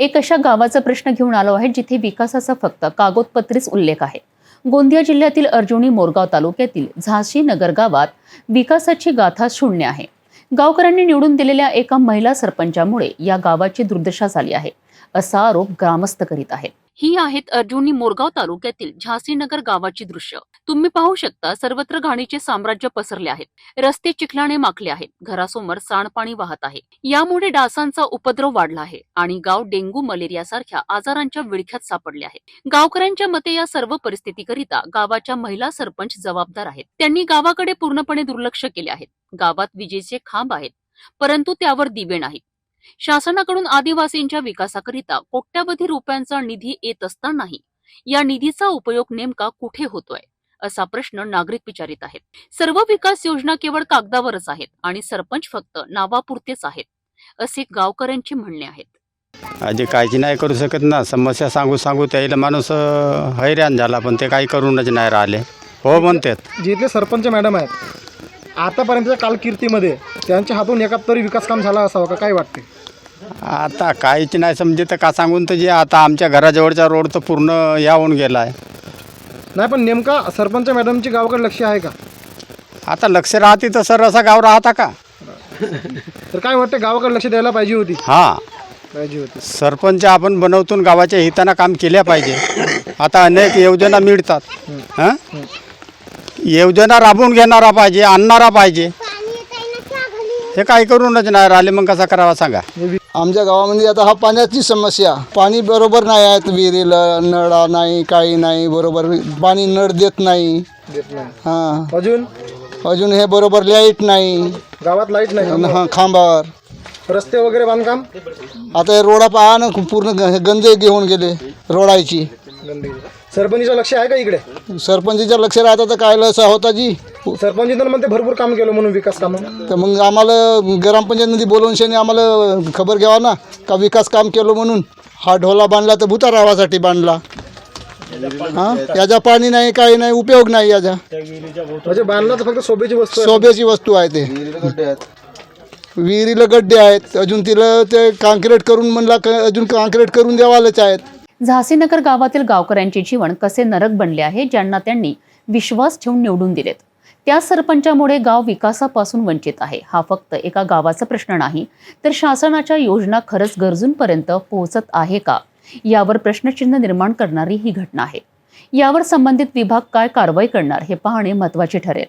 एक अशा गावाचा प्रश्न घेऊन आलो आहे जिथे विकासाचा फक्त कागदपत्रीच उल्लेख आहे. गोंदिया जिल्ह्यातील अर्जुनी मोरगाव तालुक्यातील झाशी नगर गावात विकासाची गाथा शून्य आहे. गावकऱ्यांनी निवडून दिलेल्या एका महिला सरपंचामुळे या गावाची दुर्दशा झाली आहे असा आरोप ग्रामस्थ करीत आहेत. ही आहेत अर्जुनी मोरगाव तालुक्यातील झासीनगर गावाची दृश्य. तुम्ही पाहू शकता सर्वत्र घाणीचे साम्राज्य पसरले आहेत. रस्ते चिखलाने माखले आहेत. घरासमोर सांडपाणी वाहत आहे. यामुळे डासांचा उपद्रव वाढला आहे आणि गाव डेंग्यू मलेरिया सारख्या आजारांच्या विळख्यात सापडले आहे. गावकऱ्यांच्या मते या सर्व परिस्थितीकरिता गावाच्या महिला सरपंच जबाबदार आहेत. त्यांनी गावाकडे पूर्णपणे दुर्लक्ष केले आहेत गावात विजेचे खांब आहेत परंतु त्यावर दिवे नाहीत. शासनाकडून आदिवासींच्या विकासाकरिता कोट्यावधी रुपयांचा निधी येत असतानाही या निधीचा उपयोग नेमका कुठे होतोय असा प्रश्न नागरिक विचारित आहेत. सर्व विकास योजना केवळ कागदावरच आहेत आणि सरपंच फक्त नावापुरतेच आहेत असे गावकऱ्यांचे म्हणणे आहेत. आधी काळजी नाही करू शकत ना समस्या सांगू सांगू त्याला माणूस हैराण झाला पण ते काही करूनच नाही राहिले. हो म्हणतात. जे इथले सरपंच मॅडम आहेत आतापर्यंतच्या कालकीर्तीमध्ये त्यांच्या हातून एका तरी विकास काम झाला असावा का? काय वाटते आता काहीच नाही समजे तर का सांगून तर जे आता आमच्या घराजवळचा रोड तर पूर्ण यावून गेला आहे नाही पण नेमका सरपंच मॅडमची गावाकडे लक्ष आहे का? आता लक्ष राहते तर सर असा गाव राहता का? तर काय वाटतं गावाकडे लक्ष द्यायला पाहिजे होती? हां. पाहिजे होती. सरपंच आपण बनवतून गावाच्या हितानं काम केल्या पाहिजे. आता अनेक योजना मिळतात. हां. योजना राबवून घेणारा पाहिजे आणणारा पाहिजे. हे काही करूनच नाही राहिले मग कसा करावा सांगा. आमच्या गावामध्ये आता हा पाण्याची समस्या. पाणी बरोबर नाही आहेत विहिरीला नळा नाही काही नाही बरोबर पाणी नळ देत नाही. देत नाही. हां. अजून? अजून हे बरोबर लाइट नाही. गावात लाइट नाही. हां खांबावर. रस्ते वगैरे बांधकाम? आता हे रोडा पहा ना पूर्ण ग- गंजे घेऊन गेले रोडायची. गंदगी. सरपंचचं लक्ष आहे का इकडे? सरपंचीच्या लक्ष राहतं तर काय असं होता जी सरपंच तर म्हणते भरपूर काम केलं म्हणून विकास काम. तर मग आम्हाला ग्रामपंचायतमध्ये बोलवून शनी आम्हाला खबर घ्यावा ना का विकास काम केलं म्हणून? हा ढोला बांधला तर भूता रावासाठी बांधला. हां? याचा पाणी नाही काही नाही उपयोग नाही याचा. म्हणजे बांधला तर फक्त शोभेची वस्तू आहे. शोभेची वस्तू आहे ते. विहिरीला गड्डे आहेत. अजून तिला ते काँक्रीट करून म्हणला क- अजून काँक्रीट करून द्यावालेच आहेत. झासीनगर गावातील गावकऱ्यांचे जीवन कसे नरक बनले आहे ज्यांना त्यांनी विश्वास ठेवून निवडून दिलेत? त्या सरपंचामुळे गाव विकासापासून वंचित आहे. हा फक्त एका गावाचा प्रश्न नाही तर शासनाच्या योजना खरंच गरजूंपर्यंत पोहोचत आहे का? यावर प्रश्नचिन्ह निर्माण करणारी ही घटना आहे. यावर संबंधित विभाग काय कारवाई करणार हे पाहणे महत्त्वाचे ठरेल.